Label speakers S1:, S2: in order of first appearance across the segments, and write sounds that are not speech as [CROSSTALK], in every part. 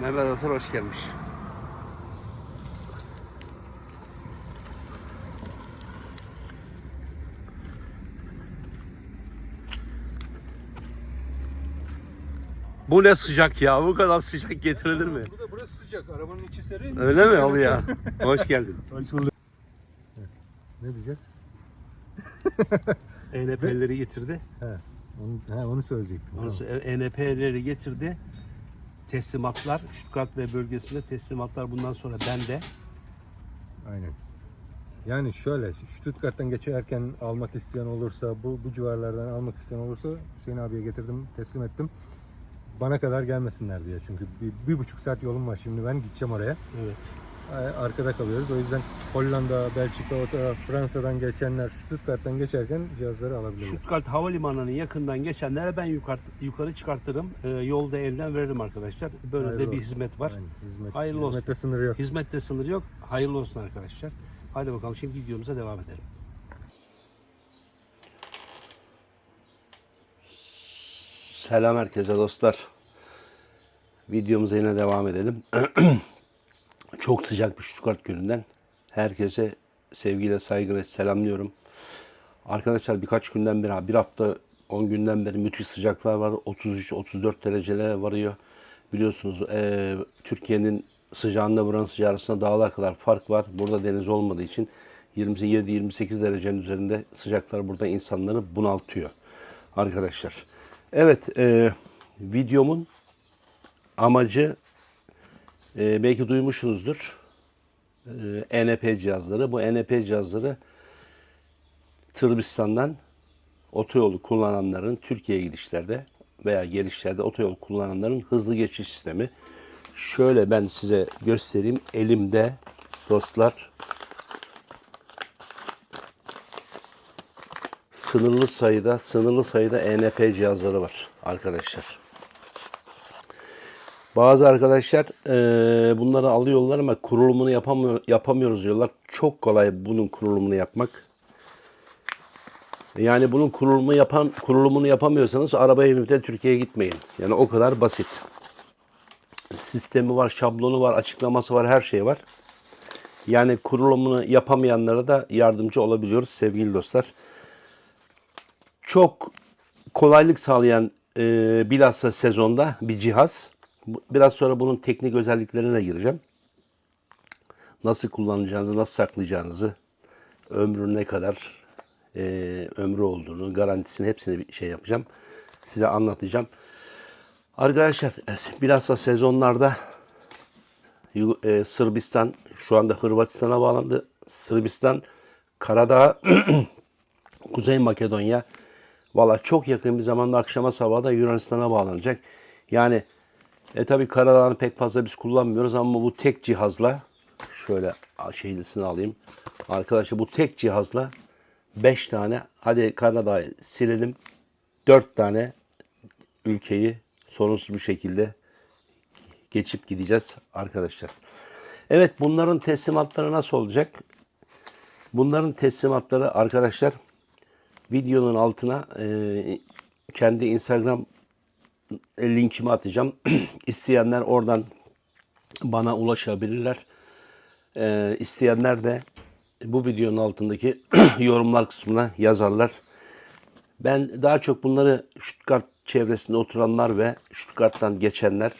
S1: Mehmet Hasan hoş gelmiş. Bu ne sıcak ya? Bu kadar sıcak getirilir mi?
S2: Bu da burası sıcak. Arabanın içi serin.
S1: Öyle mi Ali ya? [LAUGHS] Hoş geldin.
S2: Hoş bulduk. Ne diyeceğiz?
S1: ENP'leri getirdi.
S2: He. Onu, he, onu söyleyecektim.
S1: Ondan sonra ENP'leri getirdi. Teslimatlar, Stuttgart ve bölgesinde teslimatlar bundan sonra bende.
S2: Aynen. Yani şöyle Stuttgart'tan geçerken almak isteyen olursa bu bu civarlardan almak isteyen olursa Hüseyin abiye getirdim teslim ettim. Bana kadar gelmesinler diye çünkü bir, bir buçuk saat yolum var şimdi ben gideceğim oraya.
S1: Evet.
S2: Ay- Arkada kalıyoruz o yüzden Hollanda, Belçika, Fransa'dan geçenler Stuttgart'tan geçerken cihazları alabilirler.
S1: Stuttgart Havalimanı'nın yakından geçenlere ben yukarı, yukarı çıkartırım. Ee, yolda elden veririm arkadaşlar. Böyle
S2: Hayırlı
S1: de bir
S2: olsun.
S1: hizmet var.
S2: Aynen, hizmet,
S1: Hayırlı olsun.
S2: hizmette sınırı yok.
S1: Hizmette sınır yok. Hayırlı olsun arkadaşlar. Hadi bakalım şimdi videomuza devam edelim. Selam herkese dostlar. Videomuza yine devam edelim. [CLEARS THROAT] Çok sıcak bir Stuttgart gününden herkese sevgiyle saygıyla selamlıyorum. Arkadaşlar birkaç günden beri, bir hafta 10 günden beri müthiş sıcaklar var. 33-34 derecelere varıyor. Biliyorsunuz eee, Türkiye'nin sıcağında buranın sıcağı arasında dağlar kadar fark var. Burada deniz olmadığı için 27-28 derecenin üzerinde sıcaklar burada insanları bunaltıyor. Arkadaşlar. Evet eee, videomun amacı eee, belki duymuşsunuzdur. Eee, ENP cihazları. Bu ENP cihazları Tırbistan'dan otoyolu kullananların Türkiye'ye gidişlerde veya gelişlerde otoyol kullananların hızlı geçiş sistemi. Şöyle ben size göstereyim. Elimde dostlar sınırlı sayıda sınırlı sayıda ENP cihazları var arkadaşlar. Bazı arkadaşlar eee, bunları alıyorlar ama kurulumunu yapamıyor, yapamıyoruz diyorlar. Çok kolay bunun kurulumunu yapmak. Yani bunun kurulumu yapan kurulumunu yapamıyorsanız arabaya binip de Türkiye'ye gitmeyin. Yani o kadar basit. Sistemi var, şablonu var, açıklaması var, her şey var. Yani kurulumunu yapamayanlara da yardımcı olabiliyoruz sevgili dostlar. Çok kolaylık sağlayan e, bilhassa sezonda bir cihaz. Biraz sonra bunun teknik özelliklerine gireceğim. Nasıl kullanacağınızı, nasıl saklayacağınızı, ömrü ne kadar e, ömrü olduğunu, garantisini hepsini bir şey yapacağım. Size anlatacağım. Arkadaşlar e, bilhassa sezonlarda e, Sırbistan şu anda Hırvatistan'a bağlandı. Sırbistan, Karadağ, [CLEARS THROAT] Kuzey Makedonya valla çok yakın bir zamanda akşama sabahı da Yunanistan'a bağlanacak. Yani e tabi Karadağ'ını pek fazla biz kullanmıyoruz ama bu tek cihazla şöyle şeylisini alayım. Arkadaşlar bu tek cihazla 5 tane hadi Karadağ'ı silelim. 4 tane ülkeyi sorunsuz bir şekilde geçip gideceğiz arkadaşlar. Evet bunların teslimatları nasıl olacak? Bunların teslimatları arkadaşlar videonun altına e, kendi Instagram linkimi atacağım. [CLEARS THROAT] İsteyenler oradan bana ulaşabilirler. E, isteyenler de bu videonun altındaki [CLEARS THROAT] yorumlar kısmına yazarlar. Ben daha çok bunları Stuttgart çevresinde oturanlar ve Stuttgart'tan geçenler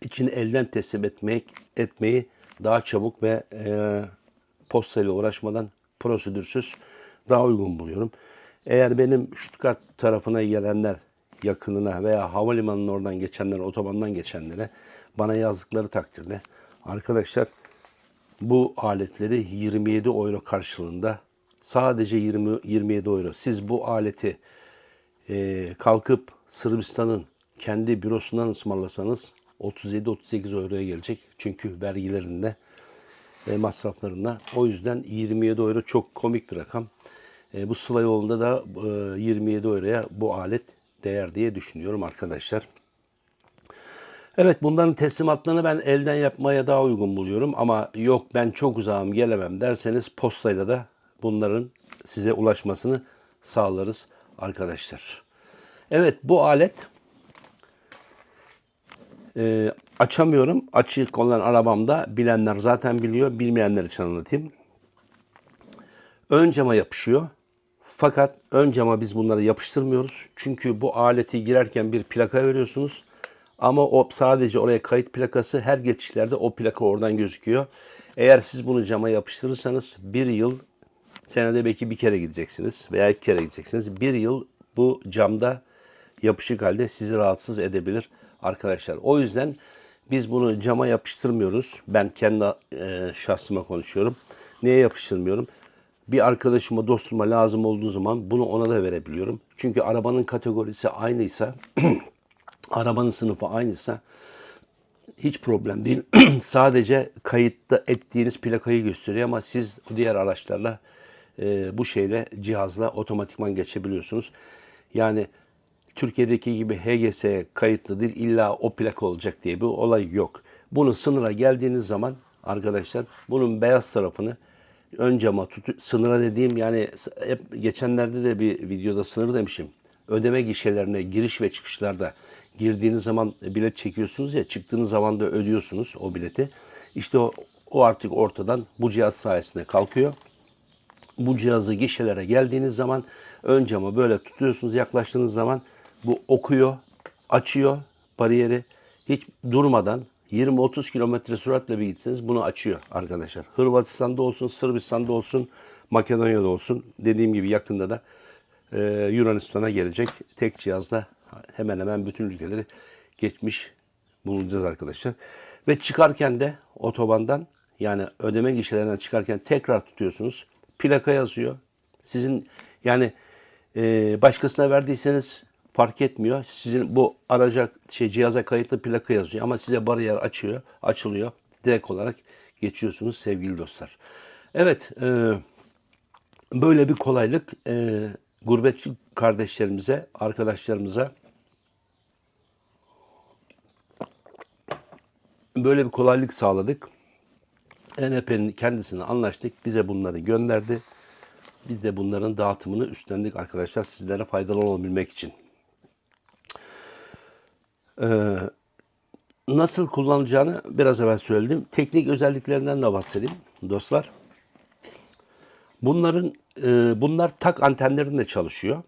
S1: için elden teslim etmek, etmeyi daha çabuk ve e, postayla uğraşmadan prosedürsüz daha uygun buluyorum. Eğer benim Stuttgart tarafına gelenler yakınına veya havalimanının oradan geçenlere, otobandan geçenlere bana yazdıkları takdirde arkadaşlar bu aletleri 27 euro karşılığında sadece 20 27 euro. Siz bu aleti e, kalkıp Sırbistan'ın kendi bürosundan ısmarlasanız 37-38 euroya gelecek. Çünkü vergilerinde ve masraflarında. O yüzden 27 euro çok komik bir rakam. E, bu Sıla yolunda da e, 27 euroya bu alet değer diye düşünüyorum arkadaşlar. Evet bunların teslimatlarını ben elden yapmaya daha uygun buluyorum ama yok ben çok uzağım gelemem derseniz postayla da bunların size ulaşmasını sağlarız arkadaşlar. Evet bu alet e, açamıyorum. Açık olan arabamda bilenler zaten biliyor. Bilmeyenler için anlatayım. Ön cama yapışıyor. Fakat ön cama biz bunları yapıştırmıyoruz. Çünkü bu aleti girerken bir plaka veriyorsunuz. Ama o sadece oraya kayıt plakası her geçişlerde o plaka oradan gözüküyor. Eğer siz bunu cama yapıştırırsanız bir yıl senede belki bir kere gideceksiniz veya iki kere gideceksiniz. Bir yıl bu camda yapışık halde sizi rahatsız edebilir arkadaşlar. O yüzden biz bunu cama yapıştırmıyoruz. Ben kendi e, şahsıma konuşuyorum. Niye yapıştırmıyorum? Bir arkadaşıma, dostuma lazım olduğu zaman bunu ona da verebiliyorum. Çünkü arabanın kategorisi aynıysa, [CLEARS THROAT] arabanın sınıfı aynıysa hiç problem değil. [CLEARS THROAT] Sadece kayıtta ettiğiniz plakayı gösteriyor ama siz diğer araçlarla e, bu şeyle cihazla otomatikman geçebiliyorsunuz. Yani Türkiye'deki gibi HGS'ye kayıtlı değil illa o plaka olacak diye bir olay yok. Bunu sınıra geldiğiniz zaman arkadaşlar bunun beyaz tarafını ön cama tut sınıra dediğim yani hep geçenlerde de bir videoda sınır demişim. Ödeme gişelerine giriş ve çıkışlarda girdiğiniz zaman bilet çekiyorsunuz ya çıktığınız zaman da ödüyorsunuz o bileti. İşte o, o artık ortadan bu cihaz sayesinde kalkıyor bu cihazı gişelere geldiğiniz zaman ön cama böyle tutuyorsunuz yaklaştığınız zaman bu okuyor, açıyor bariyeri. Hiç durmadan 20-30 kilometre süratle bir gitseniz bunu açıyor arkadaşlar. Hırvatistan'da olsun, Sırbistan'da olsun, Makedonya'da olsun. Dediğim gibi yakında da e, Yunanistan'a gelecek. Tek cihazla hemen hemen bütün ülkeleri geçmiş bulunacağız arkadaşlar. Ve çıkarken de otobandan yani ödeme gişelerinden çıkarken tekrar tutuyorsunuz. Plaka yazıyor. Sizin yani e, başkasına verdiyseniz fark etmiyor. Sizin bu araca şey cihaza kayıtlı plaka yazıyor ama size bariyer açıyor, açılıyor. Direkt olarak geçiyorsunuz sevgili dostlar. Evet, e, böyle bir kolaylık e, gurbetçi kardeşlerimize, arkadaşlarımıza böyle bir kolaylık sağladık. NHP'nin kendisine anlaştık. Bize bunları gönderdi. Biz de bunların dağıtımını üstlendik arkadaşlar sizlere faydalı olabilmek için. Ee, nasıl kullanılacağını biraz evvel söyledim. Teknik özelliklerinden de bahsedeyim dostlar. Bunların e, bunlar tak antenlerinde çalışıyor.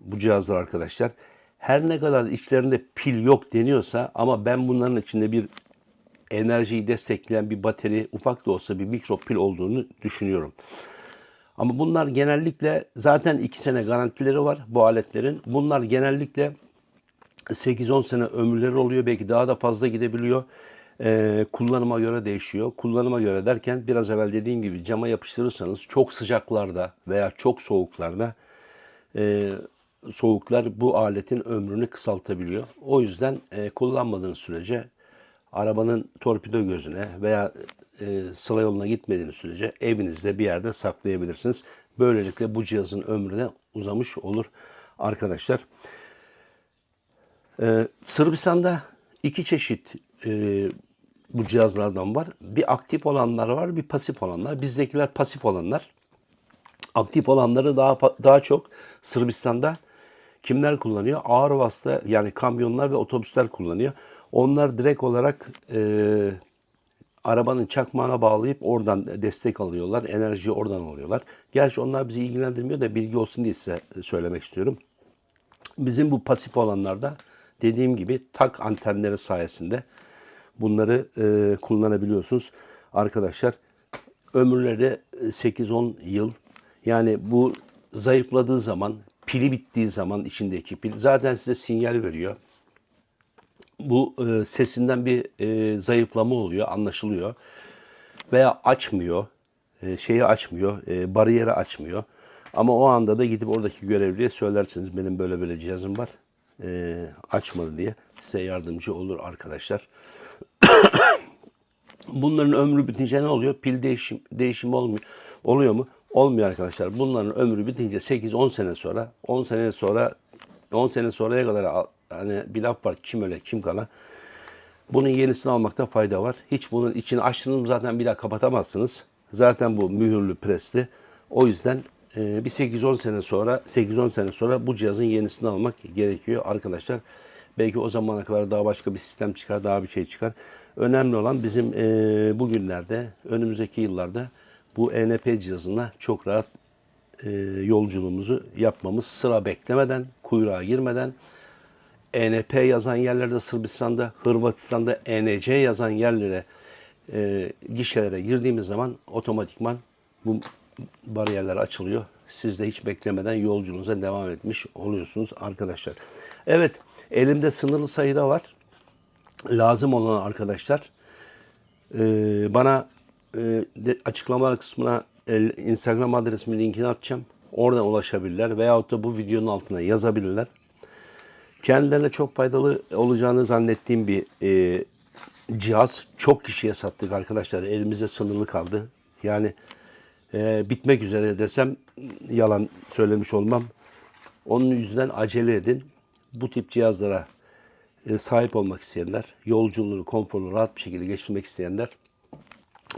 S1: Bu cihazlar arkadaşlar. Her ne kadar içlerinde pil yok deniyorsa ama ben bunların içinde bir enerjiyi destekleyen bir bateri, ufak da olsa bir mikro pil olduğunu düşünüyorum. Ama bunlar genellikle zaten 2 sene garantileri var bu aletlerin. Bunlar genellikle 8-10 sene ömürleri oluyor. Belki daha da fazla gidebiliyor. Ee, kullanıma göre değişiyor. Kullanıma göre derken biraz evvel dediğim gibi cama yapıştırırsanız çok sıcaklarda veya çok soğuklarda e, soğuklar bu aletin ömrünü kısaltabiliyor. O yüzden e, kullanmadığınız sürece arabanın torpido gözüne veya e, sıla yoluna gitmediğiniz sürece evinizde bir yerde saklayabilirsiniz. Böylelikle bu cihazın ömrüne uzamış olur arkadaşlar. Ee, Sırbistan'da iki çeşit e, bu cihazlardan var. Bir aktif olanlar var, bir pasif olanlar. Bizdekiler pasif olanlar. Aktif olanları daha daha çok Sırbistan'da kimler kullanıyor? Ağır vasıta yani kamyonlar ve otobüsler kullanıyor. Onlar direkt olarak e, arabanın çakmağına bağlayıp oradan destek alıyorlar. Enerjiyi oradan alıyorlar. Gerçi onlar bizi ilgilendirmiyor da bilgi olsun diye size söylemek istiyorum. Bizim bu pasif olanlarda dediğim gibi tak antenleri sayesinde bunları e, kullanabiliyorsunuz. Arkadaşlar ömürleri 8-10 yıl. Yani bu zayıfladığı zaman, pili bittiği zaman içindeki pil zaten size sinyal veriyor. Bu e, sesinden bir e, zayıflama oluyor, anlaşılıyor. Veya açmıyor, e, şeyi açmıyor, e, bariyeri açmıyor. Ama o anda da gidip oradaki görevliye söylersiniz benim böyle böyle cihazım var. E, açmadı diye size yardımcı olur arkadaşlar. [COUGHS] Bunların ömrü bitince ne oluyor? Pil değişim değişimi olmuyor. Oluyor mu? Olmuyor arkadaşlar. Bunların ömrü bitince 8-10 sene sonra 10 sene sonra 10 sene sonraya kadar hani bir laf var kim öle kim kala. Bunun yenisini almakta fayda var. Hiç bunun içini açtığınız zaten bir daha kapatamazsınız. Zaten bu mühürlü presli. O yüzden e, bir 8-10 sene sonra 8-10 sene sonra bu cihazın yenisini almak gerekiyor arkadaşlar. Belki o zamana kadar daha başka bir sistem çıkar, daha bir şey çıkar. Önemli olan bizim e, bugünlerde, önümüzdeki yıllarda bu ENP cihazına çok rahat e, yolculuğumuzu yapmamız sıra beklemeden, kuyruğa girmeden ENP yazan yerlerde Sırbistan'da, Hırvatistan'da ENC yazan yerlere, e, gişelere girdiğimiz zaman otomatikman bu bariyerler açılıyor. Siz de hiç beklemeden yolculuğunuza devam etmiş oluyorsunuz arkadaşlar. Evet, elimde sınırlı sayıda var. Lazım olan arkadaşlar e, bana e, açıklamalar kısmına el- Instagram adresimin linkini atacağım. Oradan ulaşabilirler veyahut da bu videonun altına yazabilirler. Kendilerine çok faydalı olacağını zannettiğim bir e, cihaz. Çok kişiye sattık arkadaşlar. Elimizde sınırlı kaldı. Yani e, bitmek üzere desem yalan söylemiş olmam. Onun yüzden acele edin. Bu tip cihazlara e, sahip olmak isteyenler, yolculuğunu konforlu rahat bir şekilde geçirmek isteyenler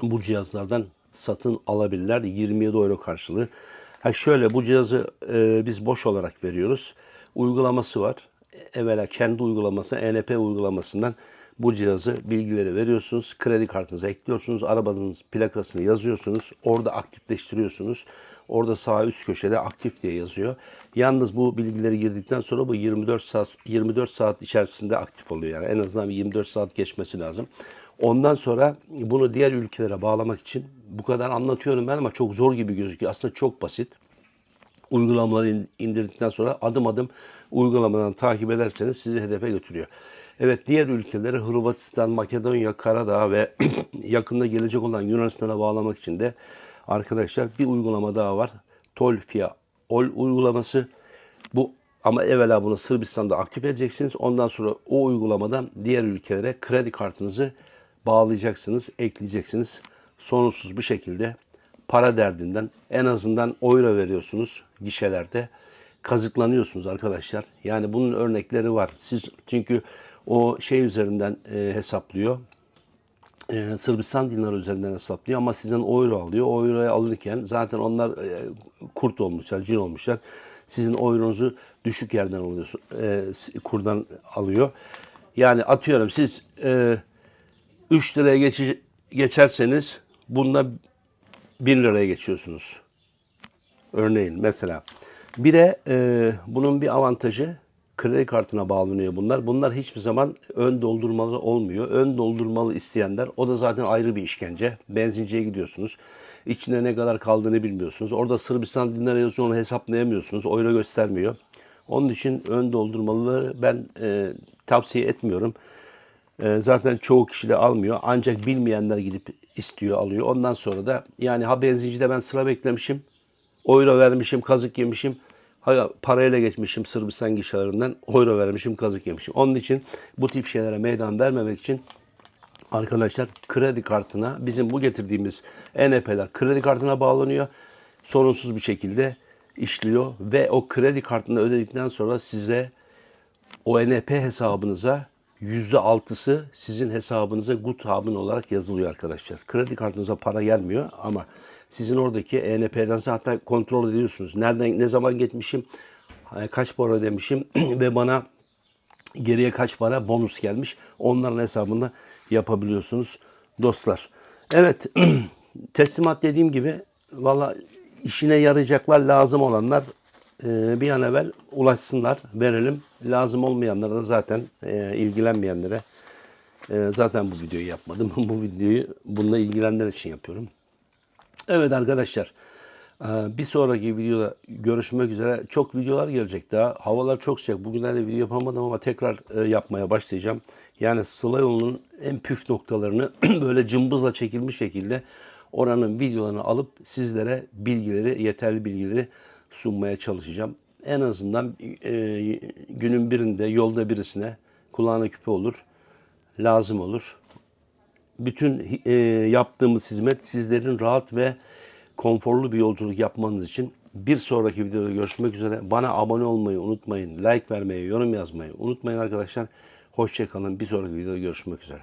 S1: bu cihazlardan satın alabilirler 27 euro karşılığı. Ha şöyle bu cihazı e, biz boş olarak veriyoruz. Uygulaması var. Evvela kendi uygulaması ENP uygulamasından bu cihazı bilgileri veriyorsunuz. Kredi kartınıza ekliyorsunuz. Arabanın plakasını yazıyorsunuz. Orada aktifleştiriyorsunuz. Orada sağ üst köşede aktif diye yazıyor. Yalnız bu bilgileri girdikten sonra bu 24 saat 24 saat içerisinde aktif oluyor. Yani en azından bir 24 saat geçmesi lazım. Ondan sonra bunu diğer ülkelere bağlamak için bu kadar anlatıyorum ben ama çok zor gibi gözüküyor. Aslında çok basit. Uygulamaları in- indirdikten sonra adım adım uygulamadan takip ederseniz sizi hedefe götürüyor. Evet diğer ülkeleri Hırvatistan, Makedonya, Karadağ ve [CLEARS THROAT] yakında gelecek olan Yunanistan'a bağlamak için de arkadaşlar bir uygulama daha var. Tolfia Ol uygulaması. Bu ama evvela bunu Sırbistan'da aktif edeceksiniz. Ondan sonra o uygulamadan diğer ülkelere kredi kartınızı bağlayacaksınız, ekleyeceksiniz. Sorunsuz bir şekilde para derdinden en azından euro veriyorsunuz gişelerde. Kazıklanıyorsunuz arkadaşlar. Yani bunun örnekleri var. Siz çünkü o şey üzerinden e, hesaplıyor. Ee, Sırbistan dinarı üzerinden hesaplıyor ama sizden euro alıyor. O euroyu alırken zaten onlar e, kurt olmuşlar, cin olmuşlar. Sizin euronuzu düşük yerden alıyorsun, e, kurdan alıyor. Yani atıyorum siz e, 3 liraya geçe- geçerseniz bunda 1 liraya geçiyorsunuz. Örneğin mesela. Bir de e, bunun bir avantajı kredi kartına bağlanıyor bunlar. Bunlar hiçbir zaman ön doldurmalı olmuyor. Ön doldurmalı isteyenler o da zaten ayrı bir işkence. Benzinciye gidiyorsunuz. İçinde ne kadar kaldığını bilmiyorsunuz. Orada Sırbistan dinleri yazıyor onu hesaplayamıyorsunuz. Euro göstermiyor. Onun için ön doldurmalı ben e, tavsiye etmiyorum. E, zaten çoğu kişi de almıyor. Ancak bilmeyenler gidip istiyor, alıyor. Ondan sonra da yani ha benzincide ben sıra beklemişim. Euro vermişim, kazık yemişim. Ha, parayla geçmişim Sırbistan gişelerinden. Euro vermişim, kazık yemişim. Onun için bu tip şeylere meydan vermemek için arkadaşlar kredi kartına bizim bu getirdiğimiz ENP'ler kredi kartına bağlanıyor. Sorunsuz bir şekilde işliyor ve o kredi kartını ödedikten sonra size o ENP hesabınıza yüzde altısı sizin hesabınıza Guthaben olarak yazılıyor arkadaşlar. Kredi kartınıza para gelmiyor ama sizin oradaki ENP'den zaten kontrol ediyorsunuz. Nereden ne zaman geçmişim, kaç para ödemişim [CLEARS THROAT] ve bana geriye kaç para bonus gelmiş. Onların hesabını yapabiliyorsunuz dostlar. Evet [CLEARS THROAT] teslimat dediğim gibi valla işine yarayacaklar lazım olanlar e, bir an evvel ulaşsınlar verelim. Lazım olmayanlara da zaten e, ilgilenmeyenlere e, zaten bu videoyu yapmadım. [LAUGHS] bu videoyu bununla ilgilenenler için yapıyorum. Evet arkadaşlar. e, Bir sonraki videoda görüşmek üzere. Çok videolar gelecek daha. Havalar çok sıcak. Bugünlerde video yapamadım ama tekrar e, yapmaya başlayacağım. Yani Sıla yolunun en püf noktalarını [CLEARS THROAT] böyle cımbızla çekilmiş şekilde oranın videolarını alıp sizlere bilgileri, yeterli bilgileri sunmaya çalışacağım. En azından e, günün birinde yolda birisine kulağına küpe olur, lazım olur bütün e, yaptığımız hizmet sizlerin rahat ve konforlu bir yolculuk yapmanız için bir sonraki videoda görüşmek üzere. Bana abone olmayı unutmayın. Like vermeyi, yorum yazmayı unutmayın arkadaşlar. Hoşçakalın. Bir sonraki videoda görüşmek üzere.